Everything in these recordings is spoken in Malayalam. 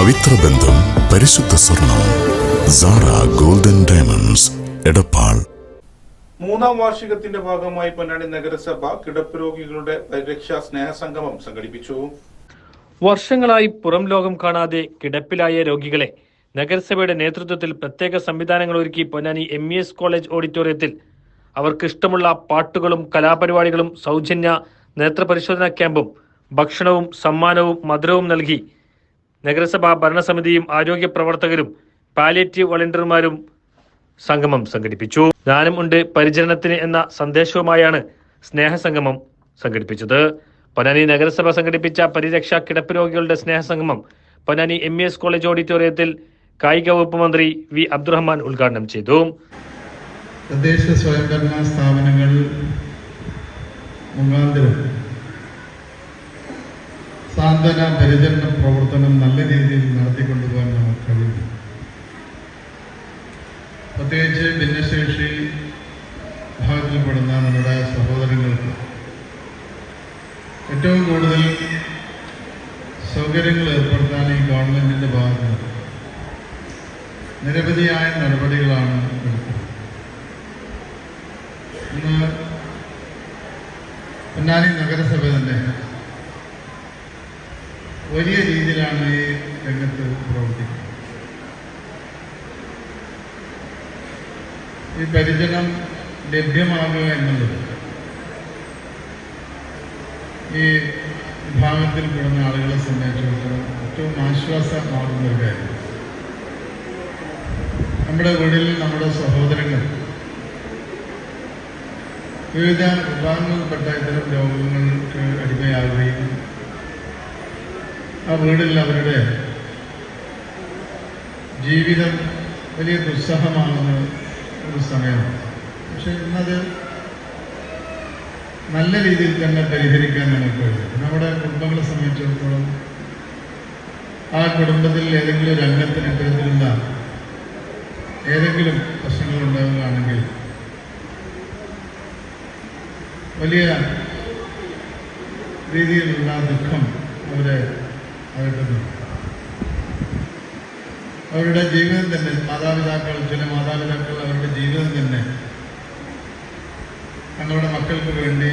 പവിത്ര ബന്ധം പരിശുദ്ധ സ്വർണം സാറ ഗോൾഡൻ ഡയമണ്ട്സ് എടപ്പാൾ. മൂന്നാം വാർഷികത്തിന്റെ ഭാഗമായി പൊന്നാനി നഗരസഭ കിടപ്പ് രോഗികളുടെ പരിരക്ഷാ സ്നേഹസംഗമം സംഘടിപ്പിച്ചു. വർഷങ്ങളായി പുറം ലോകം കാണാതെ കിടപ്പിലായ രോഗികളെ നഗരസഭയുടെ നേതൃത്വത്തിൽ പ്രത്യേക സംവിധാനങ്ങൾ ഒരുക്കി Ponnani M E S college ഓഡിറ്റോറിയത്തിൽ. അവർക്ക് ഇഷ്ടമുള്ള പാട്ടുകളും കലാപരിപാടികളും സൗജന്യ നേത്രപരിശോധനാ ക്യാമ്പും ഭക്ഷണവും സമ്മാനവും മധുരവും നൽകി നഗരസഭാ ഭരണസമിതിയും ആരോഗ്യ പ്രവർത്തകരും പാലിയേറ്റീവ് വളണ്ടിയർമാരും സംഗമം സംഘടിപ്പിച്ചു. ദാനം ഉണ്ട് പരിചരണത്തിന് എന്ന സന്ദേശവുമായാണ് സ്നേഹസംഗമം സംഘടിപ്പിച്ചത്. പൊന്നാനി നഗരസഭ സംഘടിപ്പിച്ച പരിരക്ഷ കിടപ്പ് രോഗികളുടെ സ്നേഹസംഗമം പൊന്നാനി എം എസ് കോളേജ് ഓഡിറ്റോറിയത്തിൽ കായിക വകുപ്പ് മന്ത്രി വി അബ്ദുറഹ്മാൻ ഉദ്ഘാടനം ചെയ്തു. തദ്ദേശ സ്വയംഭരണ സ്ഥാപനങ്ങൾ മുഖാന്തരം സാന്ത്വന പരിചരണ പ്രവർത്തനം നല്ല രീതിയിൽ നടത്തിക്കൊണ്ടുപോകാൻ നമുക്ക് കഴിയും പ്രത്യേകിച്ച് ഭിന്നശേഷി വിഭാഗത്തിൽപ്പെടുന്ന നമ്മുടെ സഹോദരങ്ങൾക്ക് ഏറ്റവും കൂടുതൽ സൗകര്യങ്ങൾ ഏർപ്പെടുത്താൻ ഈ ഗവൺമെന്റിന്റെ ഭാഗത്ത് നിരവധിയായ നടപടികളാണ് എടുക്കുന്നത്. ഇന്ന് പൊന്നാനി നഗരസഭ തന്നെ വലിയ രീതിയിലാണ് ഈ രംഗത്ത് പ്രവർത്തിക്കുന്നത്. ഈ പരിചരണം ലഭ്യമാകുക എന്നുള്ളത് ഈ വിഭാഗത്തിൽ പെടുന്ന ആളുകളെ സംബന്ധിച്ചിടത്തോളം ഏറ്റവും ആശ്വാസമാകുന്ന ഒരു കാര്യം. നമ്മുടെ വീട്ടിൽ നമ്മുടെ സഹോദരങ്ങൾ വിവിധ വിഭാഗങ്ങളിൽപ്പെട്ട ഇത്തരം രോഗങ്ങൾക്ക് ആ വീടിൽ അവരുടെ ജീവിതം വലിയ ദുസ്സഹമാകുന്ന ഒരു സമയമാണ്. പക്ഷെ ഇന്നത് നല്ല രീതിയിൽ തന്നെ പരിഹരിക്കാൻ നമുക്ക് കഴിയും. നമ്മുടെ കുടുംബങ്ങളെ സംബന്ധിച്ചിടത്തോളം ആ കുടുംബത്തിൽ ഏതെങ്കിലും ഒരു അംഗത്തിന് ഇത്തരത്തിലുള്ള ഏതെങ്കിലും പ്രശ്നങ്ങൾ ഉണ്ടാവുകയാണെങ്കിൽ വലിയ രീതിയിലുള്ള ദുഃഖം അവരെ അവരുടെ ജീവിതം തന്നെ മാതാപിതാക്കൾ ചില മാതാപിതാക്കൾ അവരുടെ ജീവിതം തന്നെ തങ്ങളുടെ മക്കൾക്ക് വേണ്ടി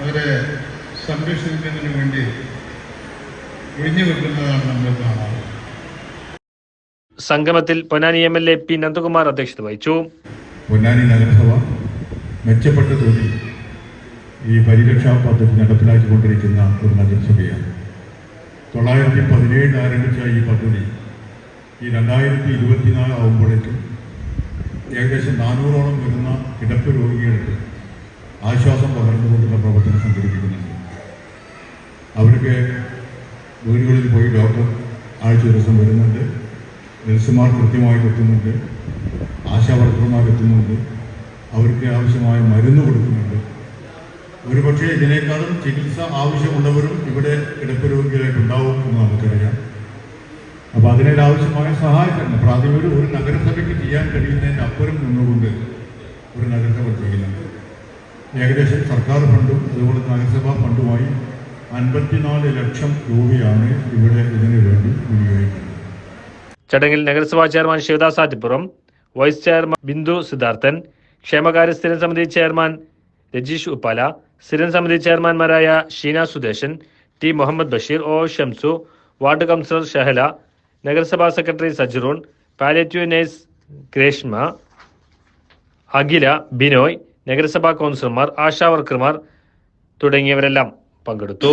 അവരെ സംരക്ഷിക്കുന്നതിന് വേണ്ടി ഒഴിഞ്ഞു വെക്കുന്നതാണ് നമ്മൾ കാണാറ് സംഗമത്തിൽ Ponnani M L A P Nandakumar അധ്യക്ഷത വഹിച്ചു. പൊന്നാനി നഗരസഭ മെച്ചപ്പെട്ട തോതിൽ ഈ പരിരക്ഷാ പദ്ധതി നടപ്പിലാക്കിക്കൊണ്ടിരിക്കുന്ന ഒരു നഗരസഭയാണ് തൊള്ളായിരത്തി പതിനേഴിൽ ആരംഭിച്ച ഈ പദ്ധതി ഈ രണ്ടായിരത്തി ഇരുപത്തിനാല് ആകുമ്പോഴേക്കും ഏകദേശം നാനൂറോളം വരുന്ന കിടപ്പ് രോഗികൾക്ക് ആശ്വാസം പകർന്നുകൊണ്ടുള്ള പ്രവർത്തനം സംഘടിപ്പിക്കുന്നുണ്ട്. അവർക്ക് വീടുകളിൽ പോയി ഡോക്ടർ ആഴ്ച ദിവസം വരുന്നുണ്ട്. നഴ്സുമാർ കൃത്യമായിട്ട് എത്തുന്നുണ്ട്. ആശാവർക്കർമാർ എത്തുന്നുണ്ട്. അവർക്ക് ആവശ്യമായ മരുന്ന് കൊടുക്കുന്നുണ്ട്. ഒരുപക്ഷെ ഇതിനേക്കാളും ചികിത്സ ആവശ്യമുള്ളവരും ഇവിടെ കിടപ്പ് രോഗികളായിട്ട് ഉണ്ടാവും എന്ന് നമുക്കറിയാം അപ്പോൾ അതിനൊരാവശ്യമായ സഹായത്തിന് പ്രാഥമിക ഒരു നഗരസഭയ്ക്ക് ചെയ്യാൻ കഴിയുന്നതിന്റെ അപ്പുറം നിന്നുകൊണ്ട് ഒരു നഗരസഭ ചെയ്യുന്നുണ്ട് ഏകദേശം സർക്കാർ ഫണ്ടും അതുപോലെ നഗരസഭാ ഫണ്ടുമായി അൻപത്തിനാല് ലക്ഷം രൂപയാണ് ഇവിടെ ഇതിനു വേണ്ടി വിനിയോഗിക്കുന്നത്. ചടങ്ങിൽ നഗരസഭാ chairman Sivadas Attippuram vice chairman Bindu Siddharthan ക്ഷേമകാര്യ സ്ഥിരം സമിതി ചെയർമാൻ രജീഷ് ഉപ്പാല സ്ഥിരം സമിതി ചെയർമാൻമാരായ Sheena Sudesan T Muhammad Basheer O Shamsu ward councillor Shahala നഗരസഭാ secretary Sajroon palliative nurse Greshma Akhila Binoy നഗരസഭാ കൗൺസിലർമാർ ആശാ വർക്കർമാർ തുടങ്ങിയവരെല്ലാം പങ്കെടുത്തു.